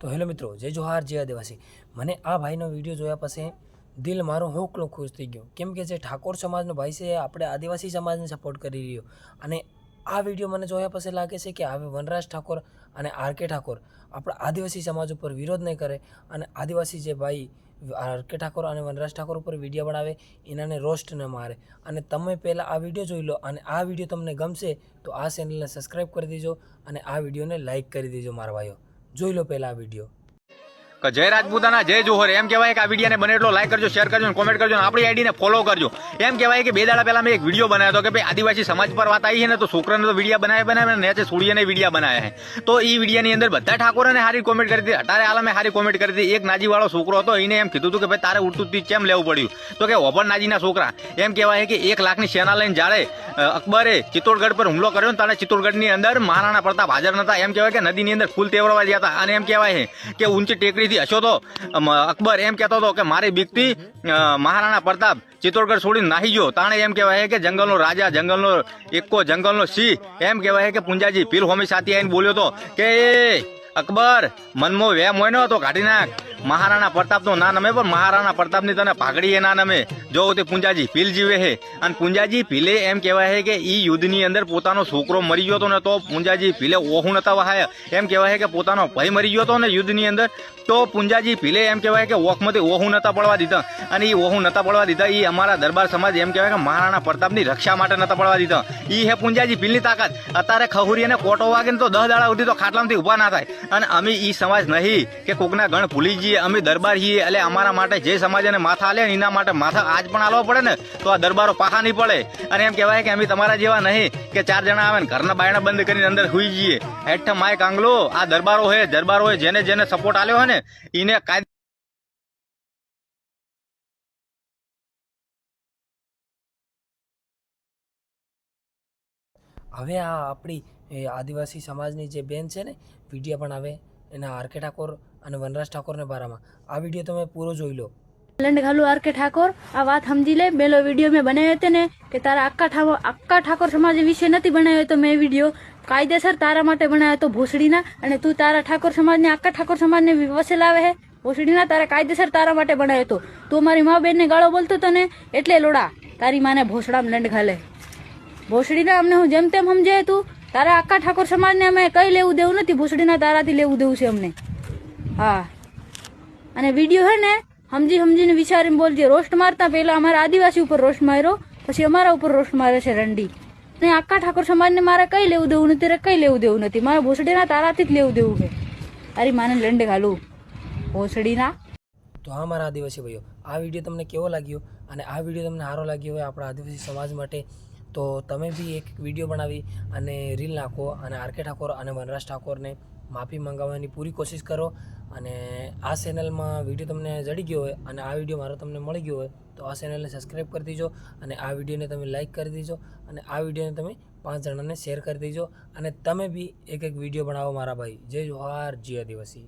તો હેલો મિત્રો, જય જોહાર, જય આદિવાસી. મને આ ભાઈનો વીડિયો જોયા પછી દિલ મારો હોકલો ખુશ થઈ ગયો. કેમ કે જે ઠાકોર સમાજનો ભાઈ છે આપણે આદિવાસી સમાજને સપોર્ટ કરી રહ્યો. અને આ વીડિયો મને જોયા પછી લાગે છે કે હવે વનરાજ ઠાકોર અને આર કે ઠાકોર આપણા આદિવાસી સમાજ ઉપર વિરોધ નહીં કરે અને આદિવાસી જે ભાઈ આર કે ઠાકોર અને વનરાજ ઠાકોર ઉપર વીડિયો બનાવે, એનાને રોસ્ટ ન મારે. અને તમે પહેલાં આ વીડિયો જોઈ લો અને આ વીડિયો તમને ગમશે તો આ ચેનલને સબસ્ક્રાઈબ કરી દેજો અને આ વિડીયોને લાઇક કરી દેજો, મારા ભાઈઓ. જોઈ લો પહેલાં આ વીડિયો. કે જય રાજપૂતાના, જય જોહર. એમ કહેવાય કે આ વિડીયોને બને એટલો લાઈક કરજો શેર કરજો કોમેન્ટ કરજો અને આપણી આઈડીને ફોલો કરજો. એમ કહેવાય કે બે દાડા પહેલા મેં એક વીડિયો બનાવ્યો હતો કે ભાઈ આદિવાસી સમાજ પર વાત આવી છે ને તો છોકરાને તો વીડિયો બનાવે બનાવે ને નેચે સૂર્યને વીડિયો બનાવ્યા છે. તો એ વિડીયોની અંદર બધા ઠાકોરને સારી કોમેન્ટ કરી હતી અટારે આલમે સારી કોમેન્ટ કરી હતી એક નાજીવાળો છોકરો હતો, એને એમ કીધું હતું કે ભાઈ તારે ઉડતું તી કેમ લેવું પડ્યું? તો કે ઓભર નાજીના છોકરા. એમ કહેવાય કે એક લાખની સેના લઈને જાડે અકબરે ચિત્તોડગઢ પર હુમલો કર્યો તારે ચિત્તોડગઢની અંદર મહારાણા પ્રતાપ હાજર નતા. એમ કહેવાય કે નદીની અંદર ફૂલ તેવરવા ગયા હતા. અને એમ કહેવાય છે કે ઊંચી ટેકરીથી હશો તો અકબર એમ કહેતો હતો કે મારી બીકથી મહારાણા પ્રતાપ ચિત્તોડગઢ છોડીને નાહી ગયો. તાણે એમ કહેવાય કે જંગલનો રાજા, જંગલનો એકો જંગલનો સિંહ, એમ કહેવાય કે પુંજાજી પીર હોમી સાથે આવીને બોલ્યો હતો કે, એ, અકબર, મનમાં વેમ હોય ને, તો કાઢી નાખ. મહારાણા પ્રતાપનો ના નમે, પણ મહારાણા પ્રતાપની તને પાઘડી એ ના નમે. જો તે પુંજાજી ભીલ જીવે છે અને પુંજાજી ભીલે એમ કહેવાય છે કે ઈ યુદ્ધની અંદર પોતાનો છોકરો મરી ગયો હતો ને તો પુંજાજી ભીલે ઓહું નતા વહાય. એમ કહેવાય કે પોતાનો ભાઈ મરી ગયો હતો ને યુદ્ધની અંદર, તો પુંજાજી ભીલે એમ કહેવાય કે ઓખમાંથી ઓહું નતા પડવા દીધા. અને એ ઓહું નતા પડવા દીધા એ અમારા દરબાર સમાજ એમ કહેવાય કે મહારાણા પ્રતાપની રક્ષા માટે નતા પડવા દીધા. ઈ હે પુંજાજી ભીલની તાકાત. અત્યારે ખહુરી અને કોટો વાગે તો દસ દાડા સુધી તો ખાટલામાંથી ઊભા ના થાય. અને અમે ઈ સમાજ નહીં કે કોકના ગણ ભૂલી જઈએ અમે દરબાર છીએ. એટલે અમારા માટે જે સમાજ એને માથા આલે એના માટે માથા આજ પણ આલવા પડે ને, તો આ દરબારો પાહા નહીં પડે. અને એમ કહેવાય કે અમે તમારા જેવા નહીં, કે ચાર જણા આવે ને ઘરના બાયણા બંધ કરીને અંદર સુઈ જઈએ. હેઠ માય કાંગલો આ દરબારો હે દરબારો હે જેને જેને સપોર્ટ આલ્યો હોય ને એને કાયદે હવે આ આપણી આદિવાસી સમાજની જે બેન છે ને, વીડિયો પણ આવે એના આર કે ઠાકોર અને વનરાજ ઠાકોરને બારામાં. આ વીડિયો તમે પૂરો જોઈ લો. લંડ ઘાલુ આર કે ઠાકોર, આ વાત સમજી લે. પેલો વીડિયો મેં બનાવ્યો હતો ને, કે તારા આખા ઠાકોર આખા ઠાકોર સમાજ વિશે નથી બનાવ્યો તો મેં વીડિયો. કાયદેસર તારા માટે બનાવ્યો તો ભોસડીના, અને તું તારા ઠાકોર સમાજને, આખા ઠાકોર સમાજને વસે લાવે હે? ભોસડીના તારા કાયદેસર તારા માટે બનાવ્યો હતો તું મારી મા બેનને ગાળો બોલતો હતો ને, એટલે લોડા. તારી માને ભોસડામાં લંડ ઘાલે ભોસડીના અમને હું જેમ તેમ સમજે તું તારા આખા ઠાકોર સમાજને અમે કઈ લેવું દેવું નથી, ભોસડીના તારાથી લેવું દેવું છે અમને. હા. અને વીડિયો હે ને સમજી સમજીને વિચારીને બોલજે, રોસ્ટ મારતા પહેલાં અમારા આદિવાસી ઉપર રોસ્ટ માર્યો, પછી અમારા ઉપર રોસ્ટ મારે છે રંડી. ને આખા ઠાકોર સમાજને મારે કઈ લેવું દેવું નથી, તારે કઈ લેવું દેવું નથી, મારે ભોસડીના તારાથી જ લેવું દેવું છે. તારી માને લંડ ઘાલું ભોસડીના. તો હા મારા આદિવાસી ભાઈઓ, આ વીડિયો તમને કેવો લાગ્યો? અને આ વીડિયો તમને સારો લાગ્યો હોય આપણા આદિવાસી સમાજ માટે તો તમે બી એક વીડિયો બનાવી અને રીલ નાખો અને આરકે ઠાકોર અને વનરાજ ઠાકોરને માફી મંગાવવાની પૂરી કોશિશ કરો. અને આ ચેનલમાં વીડિયો તમને જડી ગયો હોય અને આ વીડિયો મારો તમને મળી ગયો હોય, તો આ ચેનલને સબસ્ક્રાઈબ કરી દેજો અને આ વિડીયોને તમે લાઈક કરી દેજો અને આ વિડીયોને તમે પાંચ જણાને શેર કરી દેજો. અને તમે બી એક એક વીડિયો બનાવો મારા ભાઈ. જય જોહાર, જય આદિવાસી.